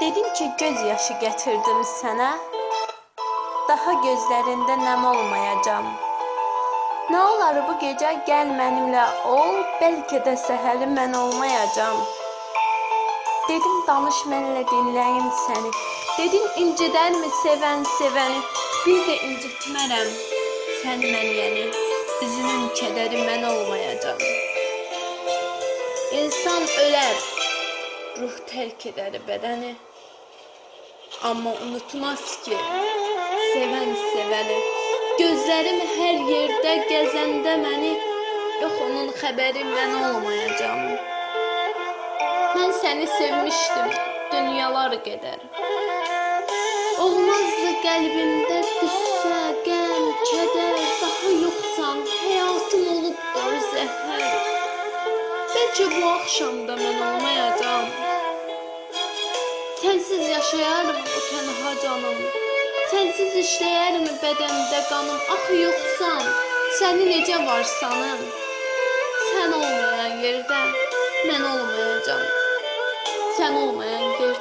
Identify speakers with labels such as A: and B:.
A: Dedin ki göz yaşı getirdim sənə. Daha gözlərində nəm olmayacağam. Nə olar bu gecə gəl mənimlə ol, bəlkə də səhəri mən olmayacağam. Dedim danış mənlə dinləyim səni. Dedin incidərmi sevən sevəni, bir də incitmərəm səni mən yəni. Üzünün kədəri mən olmayacağam. İnsan ölər, ruh tərk edər bədəni. Amma unutmaz ki, sevən sevəni. Gözlərim hər yerdə gəzəndə məni, yox onun xəbəri mən olmayacağam. Mən səni sevmişdim, dünyalar qədər. Olmazdı qəlbimdə qüssə, qəm, kədər, daha yoxsan, həyatım olubdur zəhər. Bəlkə bu axşam da mən olmayacağam. Sənsiz yaşayarım bu tənha canım. Sənsiz işləyərmi bədəndə qanım? Axı yoxsan, səni necə varsanım? Sən olmayan yerdə mən olmayacağam. Sən olmayan yerdə.